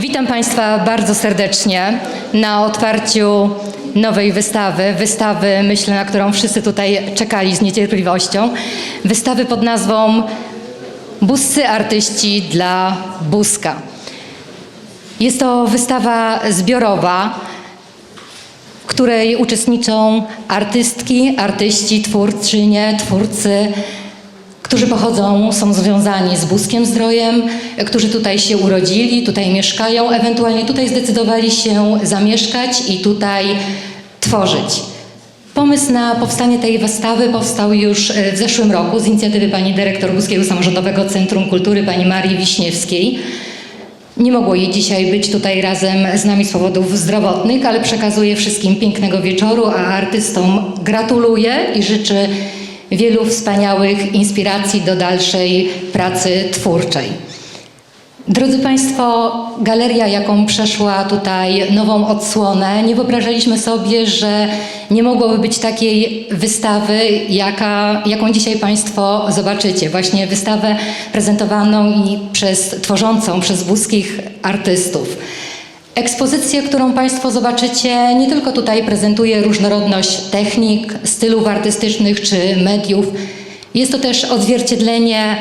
Witam Państwa bardzo serdecznie na otwarciu nowej wystawy. Wystawy, myślę, na którą wszyscy tutaj czekali z niecierpliwością. Wystawy pod nazwą Buscy artyści dla Buska. Jest to wystawa zbiorowa, w której uczestniczą artystki, artyści, twórczynie, twórcy, którzy pochodzą, są związani z Buskiem Zdrojem, którzy tutaj się urodzili, tutaj mieszkają, ewentualnie tutaj zdecydowali się zamieszkać i tutaj tworzyć. Pomysł na powstanie tej wystawy powstał już e, w zeszłym roku z inicjatywy pani dyrektor Buskiego Samorządowego Centrum Kultury, pani Marii Wiśniewskiej. Nie mogło jej dzisiaj być tutaj razem z nami z powodów zdrowotnych, ale przekazuję wszystkim pięknego wieczoru, a artystom gratuluję i życzę wielu wspaniałych inspiracji do dalszej pracy twórczej. Drodzy Państwo, galeria, jaką przeszła tutaj nową odsłonę, nie wyobrażaliśmy sobie, że nie mogłoby być takiej wystawy, jaka, jaką dzisiaj Państwo zobaczycie. Właśnie wystawę prezentowaną i przez, tworzącą przez buskich artystów. Ekspozycję, którą Państwo zobaczycie, nie tylko tutaj prezentuje różnorodność technik, stylów artystycznych czy mediów. Jest to też odzwierciedlenie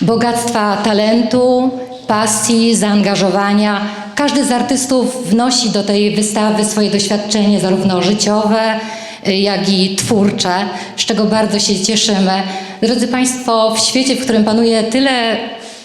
bogactwa talentu, pasji, zaangażowania. Każdy z artystów wnosi do tej wystawy swoje doświadczenie, zarówno życiowe, y, jak i twórcze, z czego bardzo się cieszymy. Drodzy Państwo, w świecie, w którym panuje tyle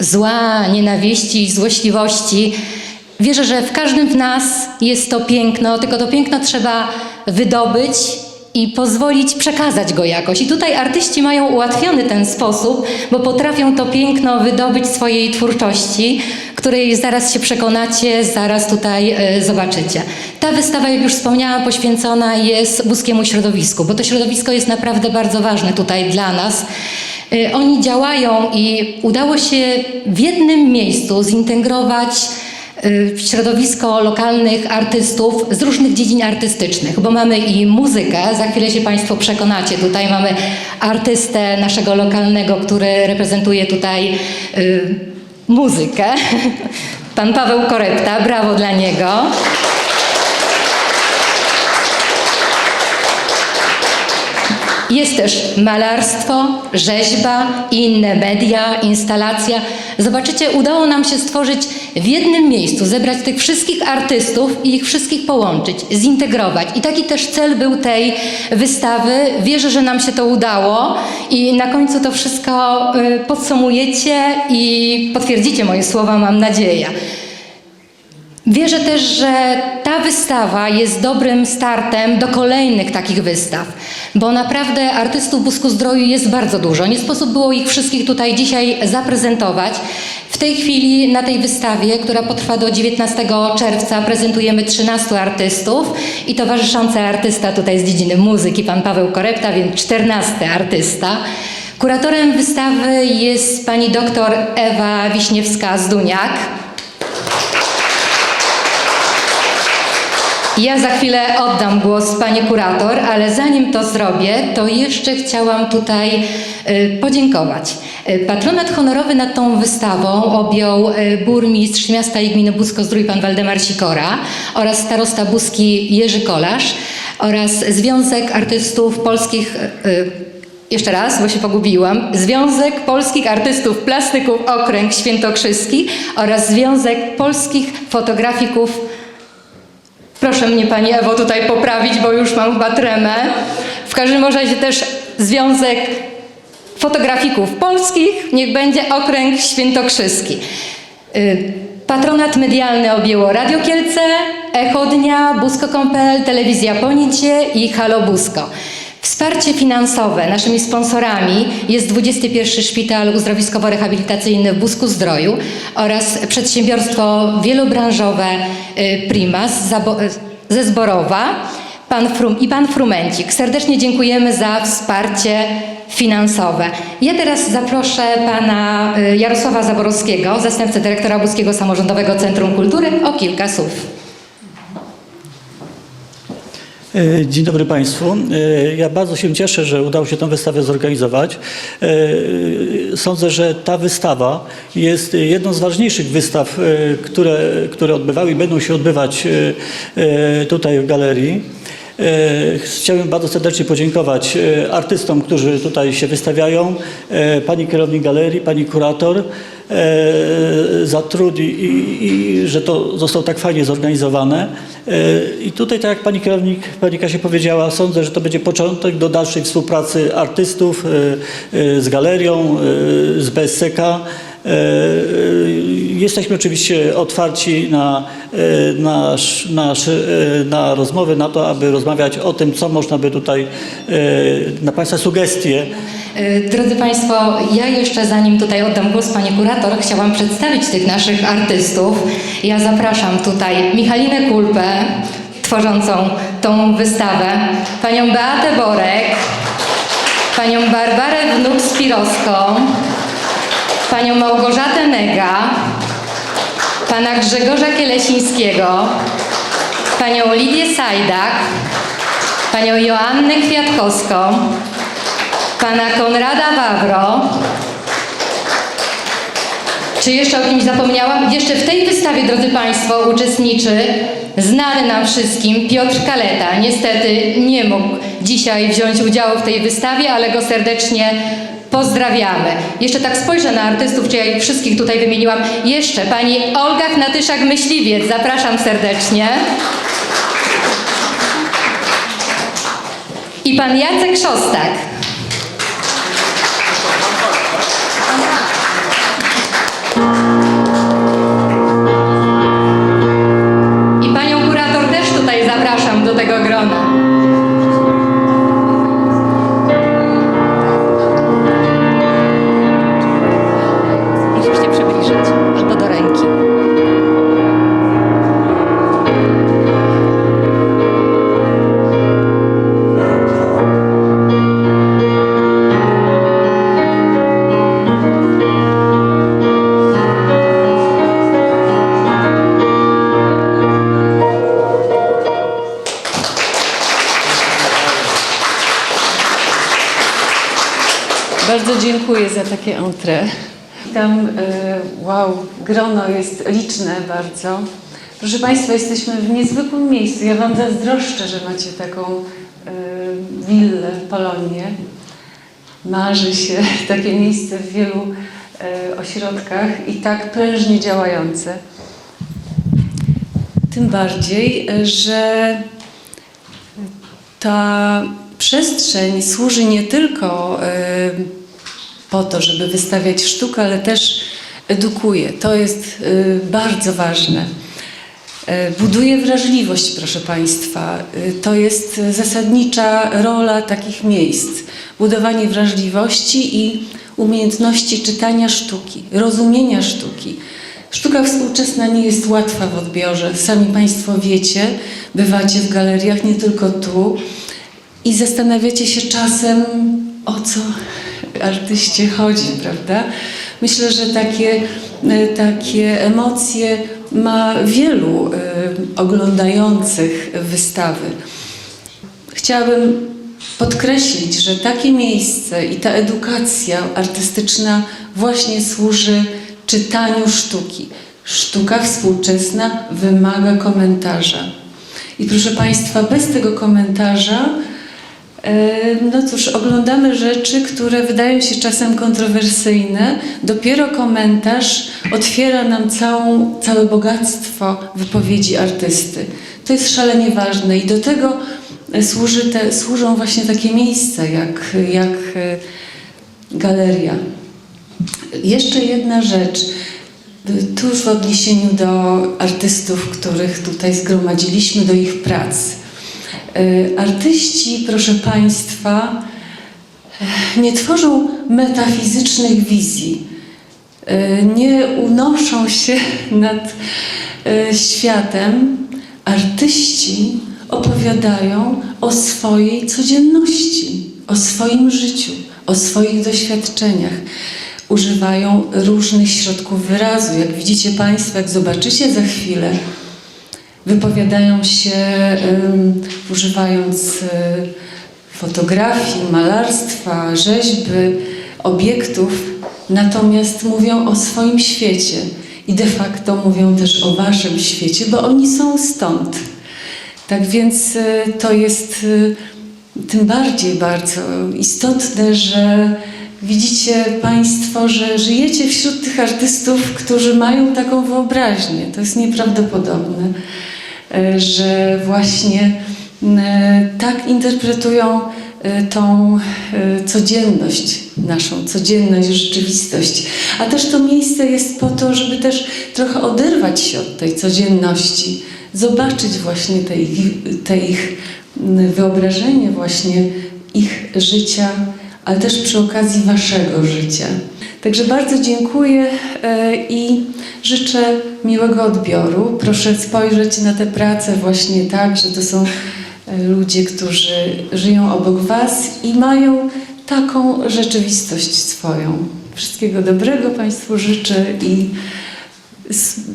zła, nienawiści złośliwości, wierzę, że w każdym z nas jest to piękno, tylko to piękno trzeba wydobyć i pozwolić przekazać go jakoś. I tutaj artyści mają ułatwiony ten sposób, bo potrafią to piękno wydobyć swojej twórczości, której zaraz się przekonacie, zaraz tutaj e, zobaczycie. Ta wystawa, jak już wspomniałam, poświęcona jest buskiemu środowisku, bo to środowisko jest naprawdę bardzo ważne tutaj dla nas. E, Oni działają i udało się w jednym miejscu zintegrować y, środowisko lokalnych artystów z różnych dziedzin artystycznych, bo mamy i muzykę, za chwilę się Państwo przekonacie. Tutaj mamy artystę naszego lokalnego, który reprezentuje tutaj y, muzykę. Pan Paweł Korepta, brawo dla niego. Jest też malarstwo, rzeźba, inne media, instalacja. Zobaczycie, udało nam się stworzyć w jednym miejscu, zebrać tych wszystkich artystów i ich wszystkich połączyć, zintegrować. I taki też cel był tej wystawy. Wierzę, że nam się to udało i na końcu to wszystko y, podsumujecie i potwierdzicie moje słowa, mam nadzieję. Wierzę też, że ta wystawa jest dobrym startem do kolejnych takich wystaw, bo naprawdę artystów Busku Zdroju jest bardzo dużo. Nie sposób było ich wszystkich tutaj dzisiaj zaprezentować. W tej chwili na tej wystawie, która potrwa do 19 czerwca, prezentujemy 13 artystów i towarzyszący artysta tutaj z dziedziny muzyki, pan Paweł Korepta, więc 14 artysta. Kuratorem wystawy jest pani doktor Ewa Wiśniewska-Zduniak. Ja za chwilę oddam głos pani kurator, ale zanim to zrobię, to jeszcze chciałam tutaj y, podziękować. Y, Patronat honorowy nad tą wystawą objął y, burmistrz miasta i gminy Busko-Zdrój pan Waldemar Sikora oraz starosta buski Jerzy Kolarz oraz Związek Artystów Polskich jeszcze raz, bo się pogubiłam. Związek Polskich Artystów Plastyków Okręg Świętokrzyski oraz Związek Polskich Fotografików Proszę mnie Pani Ewo tutaj poprawić, bo już mam chyba tremę. W każdym razie też Związek Fotografików Polskich, niech będzie Okręg Świętokrzyski. Y, Patronat medialny objęło Radio Kielce, Echo Dnia, Busko.pl, Telewizja Ponicie i Halo Busko. Wsparcie finansowe naszymi sponsorami jest 21 Szpital Uzdrowiskowo-Rehabilitacyjny w Busku Zdroju oraz przedsiębiorstwo wielobranżowe y, Primas ze Zborowa pan Frum i pan Frumencik. Serdecznie dziękujemy za wsparcie finansowe. Ja teraz zaproszę pana y, Jarosława Zaborowskiego, zastępcę dyrektora Buskiego Samorządowego Centrum Kultury o kilka słów. E, Dzień dobry Państwu. E, Ja bardzo się cieszę, że udało się tę wystawę zorganizować. E, Sądzę, że ta wystawa jest jedną z ważniejszych wystaw, które, które odbywały i będą się odbywać tutaj w galerii. E, Chciałbym bardzo serdecznie podziękować e, artystom, którzy tutaj się wystawiają, e, pani kierownik galerii, pani kurator za trud i, i, i że to zostało tak fajnie zorganizowane. I tutaj, tak jak pani kierownik, pani Kasia powiedziała, sądzę, że to będzie początek do dalszej współpracy artystów z galerią, z BSCK. E, e, Jesteśmy oczywiście otwarci na, e, na, na, na rozmowy, na to, aby rozmawiać o tym, co można by tutaj, na Państwa sugestie. Drodzy Państwo, ja jeszcze zanim tutaj oddam głos Pani Kurator, chciałam przedstawić tych naszych artystów. Ja zapraszam tutaj Michalinę Kulpę, tworzącą tą wystawę, Panią Beatę Borek, Panią Barbarę Wnuk-Spirowską, Panią Małgorzatę Nega, Pana Grzegorza Kielesińskiego, Panią Lidię Sajdak, Panią Joannę Kwiatkowską, pana Konrada Wawro. Czy jeszcze o kimś zapomniałam? Jeszcze w tej wystawie, drodzy Państwo, uczestniczy znany nam wszystkim Piotr Kaleta. Niestety nie mógł dzisiaj wziąć udziału w tej wystawie, ale go serdecznie pozdrawiamy. Jeszcze tak spojrzę na artystów, czy ja ich wszystkich tutaj wymieniłam. Jeszcze pani Olga Knatyszak-Myśliwiec. Zapraszam serdecznie. I pan Jacek Szostak. Bardzo dziękuję za takie entrée. Tam, e, wow, grono jest liczne bardzo. Proszę Państwa, jesteśmy w niezwykłym miejscu. Ja Wam zazdroszczę, że macie taką e, willę w Polonie. Marzy się takie miejsce w wielu e, ośrodkach i tak prężnie działające. Tym bardziej, że ta przestrzeń służy nie tylko po to, żeby wystawiać sztukę, ale też edukuje. To jest e, bardzo ważne. E, Buduje wrażliwość, proszę Państwa. E, To jest zasadnicza rola takich miejsc. Budowanie wrażliwości i umiejętności czytania sztuki, rozumienia sztuki. Sztuka współczesna nie jest łatwa w odbiorze. Sami Państwo wiecie, bywacie w galeriach, nie tylko tu, i zastanawiacie się czasem, o co artyście chodzi, prawda? Myślę, że takie, e, takie emocje ma wielu e, oglądających wystawy. Chciałabym podkreślić, że takie miejsce i ta edukacja artystyczna właśnie służy czytaniu sztuki. Sztuka współczesna wymaga komentarza. I proszę Państwa, bez tego komentarza, no cóż, oglądamy rzeczy, które wydają się czasem kontrowersyjne. Dopiero komentarz otwiera nam całą, całe bogactwo wypowiedzi artysty. To jest szalenie ważne i do tego e, służy te, służą właśnie takie miejsca jak, jak e, galeria. Jeszcze jedna rzecz. Tuż w odniesieniu do artystów, których tutaj zgromadziliśmy, do ich prac. E, Artyści, proszę Państwa, e, nie tworzą metafizycznych wizji, e, nie unoszą się nad światem. Artyści opowiadają o swojej codzienności, o swoim życiu, o swoich doświadczeniach. Używają różnych środków wyrazu. Jak widzicie Państwo, jak zobaczycie za chwilę, wypowiadają się używając e, fotografii, malarstwa, rzeźby, obiektów, natomiast mówią o swoim świecie i de facto mówią też o waszym świecie, bo oni są stąd. Tak więc e, to jest e, tym bardziej bardzo istotne, że widzicie Państwo, że żyjecie wśród tych artystów, którzy mają taką wyobraźnię. To jest nieprawdopodobne, że właśnie e, tak interpretują e, tą e, codzienność, naszą codzienność, rzeczywistość. A też to miejsce jest po to, żeby też trochę oderwać się od tej codzienności, zobaczyć właśnie te ich, te ich wyobrażenie właśnie ich życia, ale też przy okazji waszego życia. Także bardzo dziękuję e, i życzę miłego odbioru. Proszę spojrzeć na tę pracę właśnie tak, że to są e, ludzie, którzy żyją obok was i mają taką rzeczywistość swoją. Wszystkiego dobrego Państwu życzę i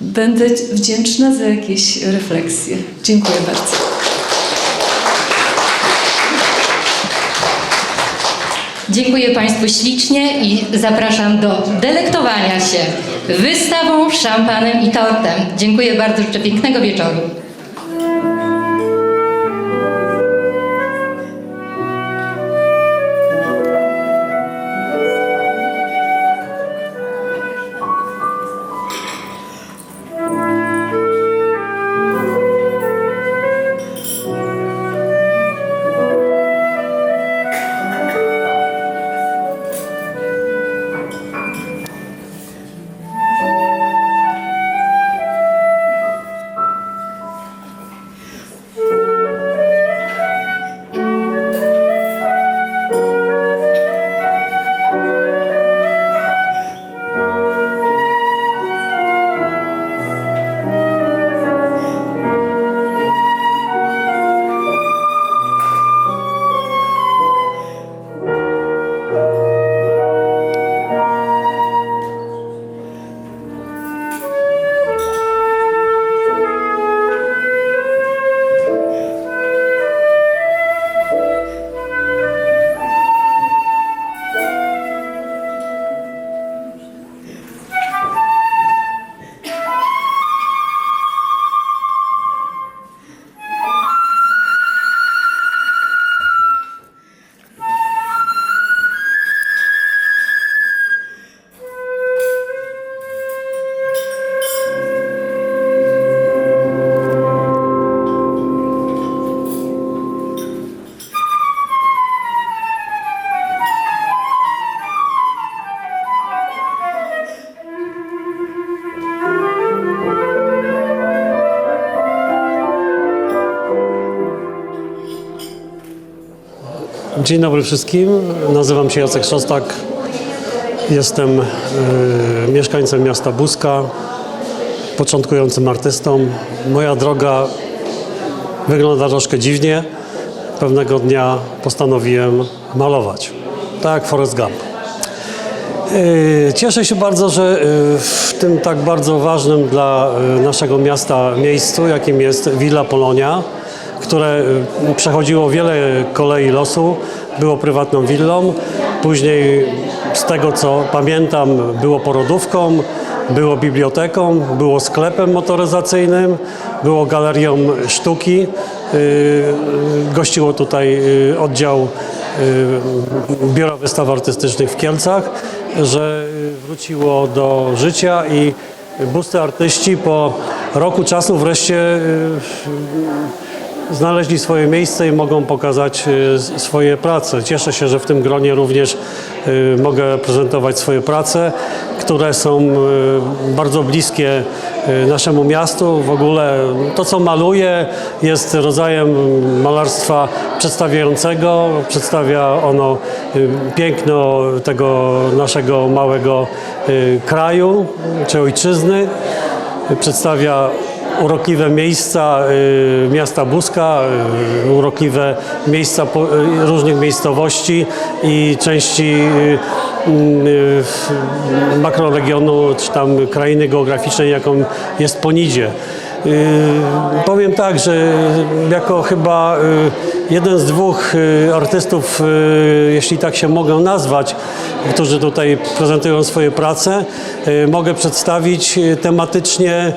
będę wdzięczna za jakieś refleksje. Dziękuję bardzo. Dziękuję Państwu ślicznie i zapraszam do delektowania się wystawą, szampanem i tortem. Dziękuję bardzo, życzę pięknego wieczoru. Dzień dobry wszystkim. Nazywam się Jacek Szostak. Jestem e, mieszkańcem miasta Buska, początkującym artystą. Moja droga wygląda troszkę dziwnie. Pewnego dnia postanowiłem malować, tak jak Forrest Gump. E, Cieszę się bardzo, że e, w tym tak bardzo ważnym dla e, naszego miasta miejscu, jakim jest Villa Polonia, które e, przechodziło wiele kolei losu, było prywatną willą, później z tego co pamiętam było porodówką, było biblioteką, było sklepem motoryzacyjnym, było galerią sztuki, e, gościło tutaj oddział y, Biura Wystaw Artystycznych w Kielcach, że y, wróciło do życia i busty artyści po roku czasu wreszcie y, znaleźli swoje miejsce i mogą pokazać y, swoje prace. Cieszę się, że w tym gronie również y, mogę prezentować swoje prace, które są y, bardzo bliskie naszemu miastu. W ogóle to, co maluję, jest rodzajem malarstwa przedstawiającego. Przedstawia ono piękno tego naszego małego kraju czy ojczyzny. Przedstawia urokliwe miejsca y, miasta Buska, y, urokliwe miejsca y, różnych miejscowości i części makroregionu czy tam krainy geograficznej, jaką jest Ponidzie. Powiem tak, że jako chyba jeden z dwóch artystów, jeśli tak się mogę nazwać, którzy tutaj prezentują swoje prace, mogę przedstawić tematycznie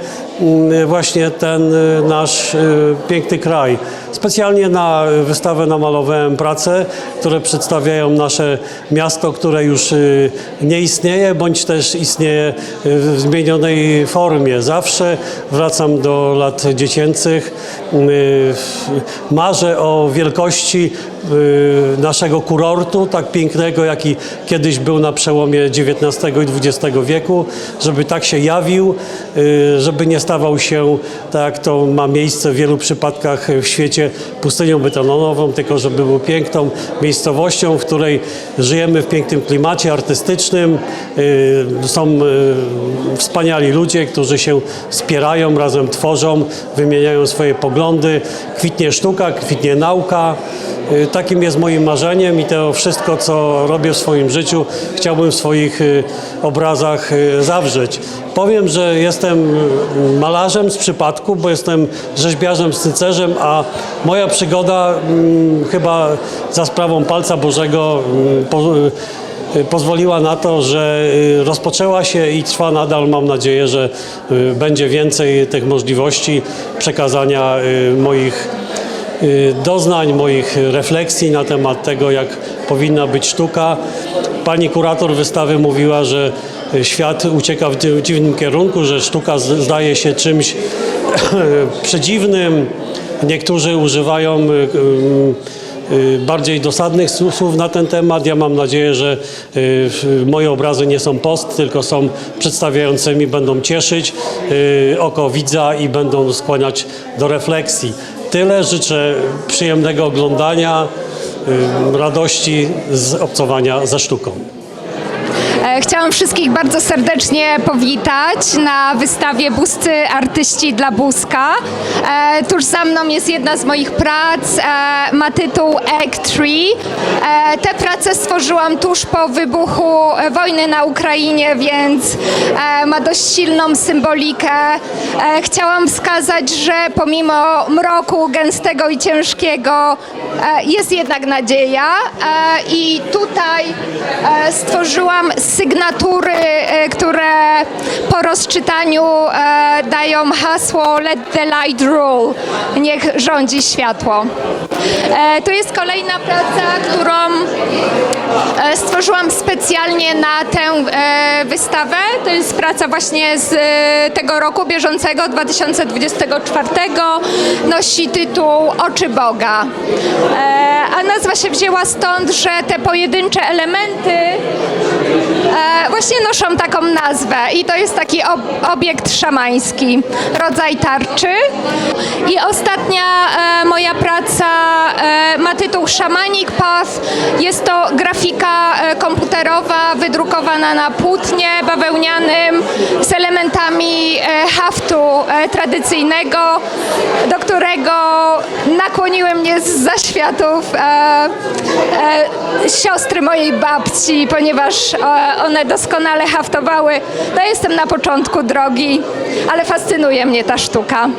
właśnie ten y, nasz y, piękny kraj. Specjalnie na wystawę namalowałem prace, które przedstawiają nasze miasto, które już y, nie istnieje, bądź też istnieje y, w zmienionej formie. Zawsze wracam do lat dziecięcych. Y, Marzę o wielkości y, naszego kurortu, tak pięknego, jaki kiedyś był na przełomie XIX i XX wieku, żeby tak się jawił, y, żeby nie stawał się, tak jak to ma miejsce w wielu przypadkach w świecie, pustynią betonową, tylko żeby był piękną miejscowością, w której żyjemy w pięknym klimacie artystycznym. Y, Są y, wspaniali ludzie, którzy się wspierają, razem tworzą, wymieniają swoje poglądy. Kwitnie sztuka, kwitnie nauka. Takim jest moim marzeniem i to wszystko, co robię w swoim życiu, chciałbym w swoich y, obrazach y, zawrzeć. Powiem, że jestem malarzem z przypadku, bo jestem rzeźbiarzem, scycerzem, a moja przygoda mm, chyba za sprawą palca Bożego mm, y, pozwoliła na to, że rozpoczęła się i trwa nadal. Mam nadzieję, że będzie więcej tych możliwości przekazania moich doznań, moich refleksji na temat tego, jak powinna być sztuka. Pani kurator wystawy mówiła, że y, świat ucieka w dziwnym kierunku, że sztuka zdaje się czymś przedziwnym. Niektórzy używają y, y, y, bardziej dosadnych słów na ten temat. Ja mam nadzieję, że y, moje obrazy nie są post, tylko są przedstawiającymi, będą cieszyć y, oko widza i będą skłaniać do refleksji. Tyle życzę przyjemnego oglądania, y, radości z obcowania ze sztuką. E, Chciałam wszystkich bardzo serdecznie powitać na wystawie Buscy Artyści dla Buzka. E, Tuż za mną jest jedna z moich prac, e, ma tytuł Egg Tree. Te prace stworzyłam tuż po wybuchu wojny na Ukrainie, więc ma dość silną symbolikę. Chciałam wskazać, że pomimo mroku gęstego i ciężkiego jest jednak nadzieja i tutaj stworzyłam sygnatury, e, które po rozczytaniu e, dają hasło Let the light rule, niech rządzi światło. E, To jest kolejna praca, którą stworzyłam specjalnie na tę wystawę. To jest praca właśnie z tego roku bieżącego, 2024. Nosi tytuł Oczy Boga. A nazwa się wzięła stąd, że te pojedyncze elementy e, właśnie noszą taką nazwę i to jest taki ob- obiekt szamański, rodzaj tarczy. I ostatnia e, moja praca e, ma tytuł Shamanic Path. Jest to grafika e, komputerowa wydrukowana na płótnie bawełnianym z elementami e, haftu e, tradycyjnego, do którego nakłoniły mnie z zaświatów e, e, siostry mojej babci, ponieważ e, one doskonale haftowały. No jestem na początku drogi, ale fascynuje mnie ta sztuka.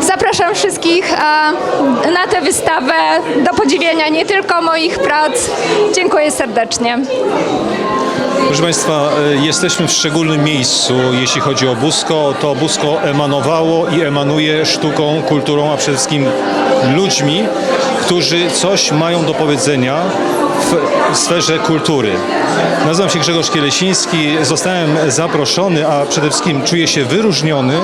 Zapraszam wszystkich e, na tę wystawę do podziwiania nie tylko moich prac. Dziękuję serdecznie. Proszę Państwa, e, jesteśmy w szczególnym miejscu, jeśli chodzi o Busko. To Busko emanowało i emanuje sztuką, kulturą, a przede wszystkim ludźmi, którzy coś mają do powiedzenia w sferze kultury. Nazywam się Grzegorz Kielesiński, zostałem zaproszony, a przede wszystkim czuję się wyróżniony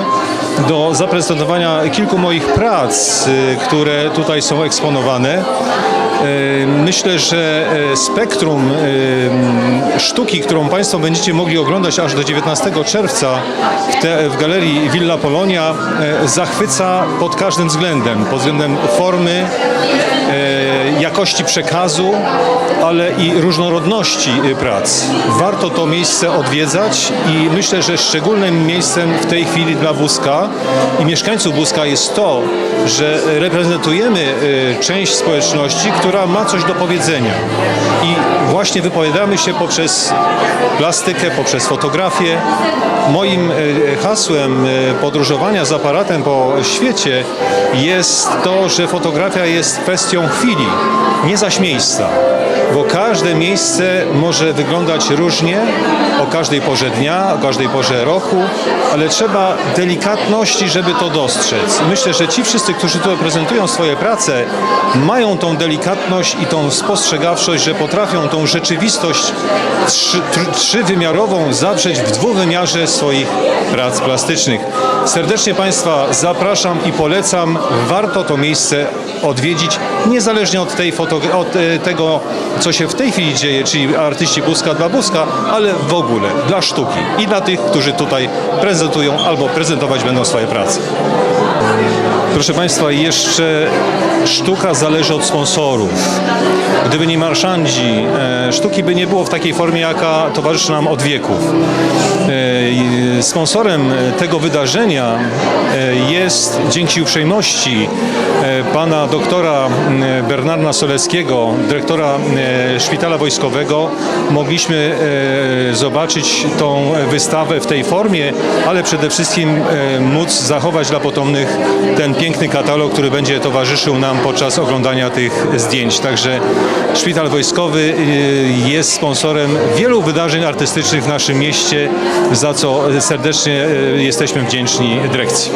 do zaprezentowania kilku moich prac, y, które tutaj są eksponowane. E, Myślę, że e, spektrum e, sztuki, którą Państwo będziecie mogli oglądać aż do 19 czerwca w, te, w galerii Villa Polonia zachwyca pod każdym względem. Pod względem formy, jakości przekazu, ale i różnorodności prac. Warto to miejsce odwiedzać i myślę, że szczególnym miejscem w tej chwili dla Wózka i mieszkańców Wózka jest to, że reprezentujemy część społeczności, która ma coś do powiedzenia. I właśnie wypowiadamy się poprzez plastykę, poprzez fotografię. Moim e, hasłem e, podróżowania z aparatem po świecie jest to, że fotografia jest kwestią chwili, nie zaś miejsca. Bo każde miejsce może wyglądać różnie, o każdej porze dnia, o każdej porze roku, ale trzeba delikatności, żeby to dostrzec. Myślę, że ci wszyscy, którzy tutaj prezentują swoje prace, mają tą delikatność i tą spostrzegawczość, że potrafią tą rzeczywistość trzy, tr- trzywymiarową zawrzeć w dwuwymiarze swoich prac plastycznych. Serdecznie Państwa zapraszam i polecam. Warto to miejsce odwiedzić, niezależnie od, tej foto- od e, tego, co się w tej chwili dzieje, czyli artyści Buska dla Buska, ale w ogóle dla sztuki i dla tych, którzy tutaj prezentują albo prezentować będą swoje prace. Proszę Państwa, jeszcze sztuka zależy od sponsorów. Gdyby nie marszandzi, e, sztuki by nie było w takiej formie, jaka towarzyszy nam od wieków. E, Sponsorem tego wydarzenia e, jest dzięki uprzejmości pana doktora Bernarda Soleckiego, dyrektora Szpitala Wojskowego, mogliśmy zobaczyć tą wystawę w tej formie, ale przede wszystkim móc zachować dla potomnych ten piękny katalog, który będzie towarzyszył nam podczas oglądania tych zdjęć. Także Szpital Wojskowy e, jest sponsorem wielu wydarzeń artystycznych w naszym mieście, za co serdecznie e, jesteśmy wdzięczni dyrekcji.